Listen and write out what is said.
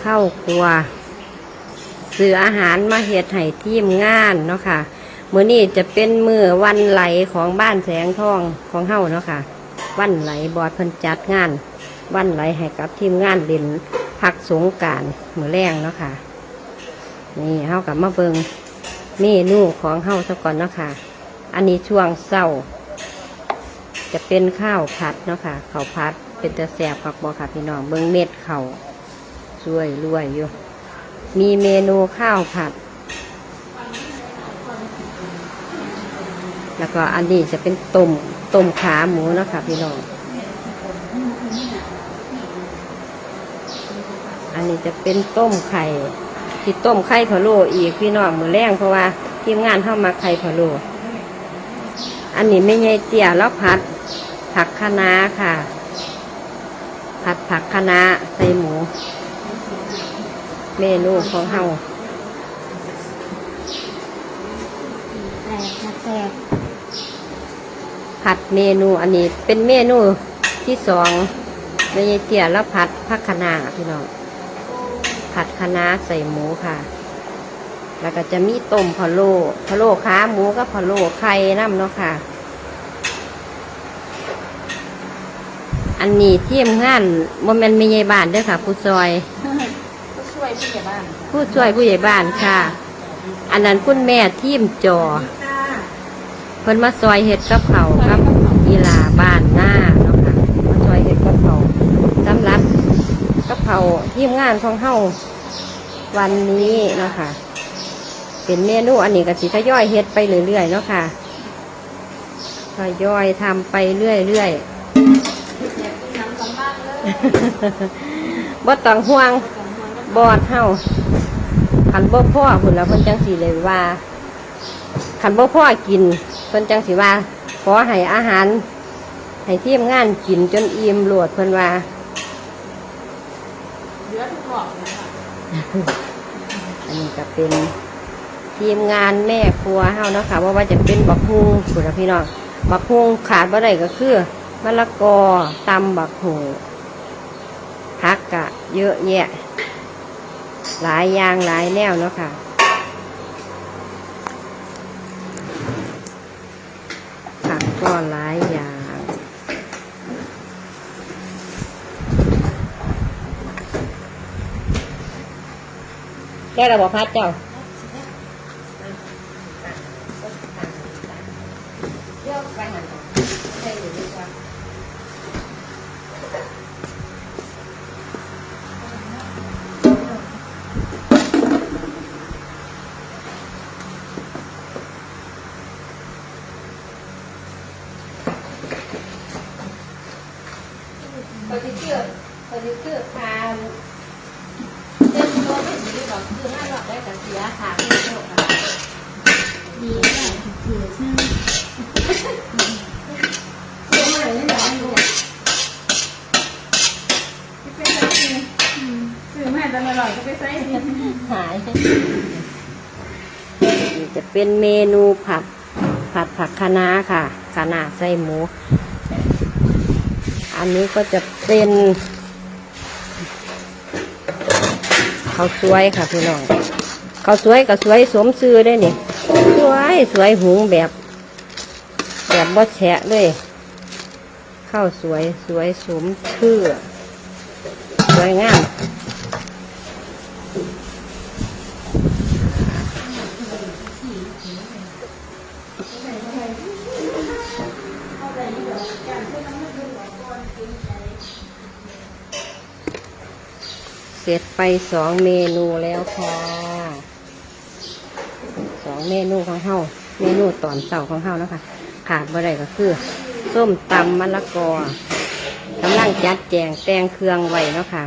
เข้าครัวซื้ออาหารมาเฮ็ดให้ทีมงานเนาะค่ะมื้อนี้จะเป็นมือวันไหลของบ้านแสงทองของเฮาเนาะค่ะ วันไหลบอดเพิ่นจัดงาน วันไหลให้กับทีมงานเด่นพักสงกรารมือแรงเนาะค่ะ นี่เฮากับมาเบิงเมนูของเฮาซะก่อนเนาะค่ะ อันนี้ช่วงเศร้า จะเป็นข้าวผัดเนาะค่ะข้าวผัดเป็นตะแสบผักบอค่ะพี่น้องเบิงเม็ดเข่าว ช่วยรวยอยู่ มีเมนูข้าวผัด แล้วก็อันนี้จะเป็นต้มต้มขาหมูนะคะพี่น้อง อันนี้จะเป็นต้มไข่ที่ต้มไข่พะโล้อีกพี่น้องมือแรงเพราะว่าทีมงานเข้ามาไข่พะโล้อันนี้ไม่ใช่เตี๋ยแล้วผัด ผักคะน้าค่ะ ผัดผักคะน้าใส่หมู เมนูของเฮาแตกมาแตกผัดเมนูอันนี้เป็นเมนูที่สองไม่ใช่เตี๋ยแล้วผัดผักคะน้าพี่น้องผัดคะน้าใส่หมูค่ะ แล้วก็จะมีต้มพะโล้พะโล้ขาหมูกับพะโล้ไข่น้ำเนาะค่ะ อันนี้ทีมงานโมเมนต์ไม่ใหญ่บ้านด้วยค่ะผู้ซอย วยผู้ใหญ่บ้านผู้ช่วยผู้ใหญ่บ้านค่ะ อันนั้นคุณแม่ทีมจอค่ะเพิ่นมาซอยเห็ดกับเขาวกับกีฬาบ้านหน้าเนาะค่ะมาซอยเห็ดกับเขาวสำหรับกับเขาวทีมงานของเฮาวันนี้เนาะค่ะเป็นเมนูอันนี้ก็สิทยอยเฮ็ดไปเรื่อยๆเนาะค่ะทยอยทำไปเรื่อยๆน้ำสองบ้านเลยบ่ต้องห่วง บอดเฮาขันบ่พ่อพุ่นแล้วเพิ่นจังสิเลยว่าขันบ่พ่อกินเพิ่นจังสิว่า ขอให้อาหาร ให้ทีมงานกินจนอิ่มโหลดเพิ่นว่าเหลือทุกหลอกเลยค่ะอันนี้ก็เป็นทีมงานแม่ครัวเฮาเนาะค่ะว่าว่าจะเป็นบักฮุงคุณพี่น้องบักฮุงขาดบ่ได้ก็คือมะละกอตำบักฮุงผักกะ เยอะแยะ หลายอย่างหลายแนวเนาะค่ะ ผักก็หลายอย่างแค่ระบบพัดเจ้า ปฏิเชื่อปฏิเชื่อพาเต้นตัวไม่ดีหรอกคือห้าหลอกได้แต่เสียขาไม่โชคค่ะดีแม่ถือชื่อเดี๋ยวมาเลยเหรอลูกไปใส่ซื้อมาแต่ละหลอดก็ไปใส่หายจะเป็นเมนูผัดผัดผักคะน้าค่ะ คะน้าใส่หมู อันนี้ก็จะเป็นข้าวสวยค่ะพี่น้องข้าวสวยกับสวยสมซื้อได้นี่สวยสวยหุงแบบ แบบบ่แฉะเลยข้าวสวยสวยสมชื่อสวยงาม เสร็จไปสองเมนูแล้วค่ะสองเมนูของเฮาเมนูตอนเสาของเฮาแล้วค่ะขาดบ่ได้ก็คือ ส้มตำมะละกอกำลังจัดแจงแตงเครื่องไว้เนาะค่ะ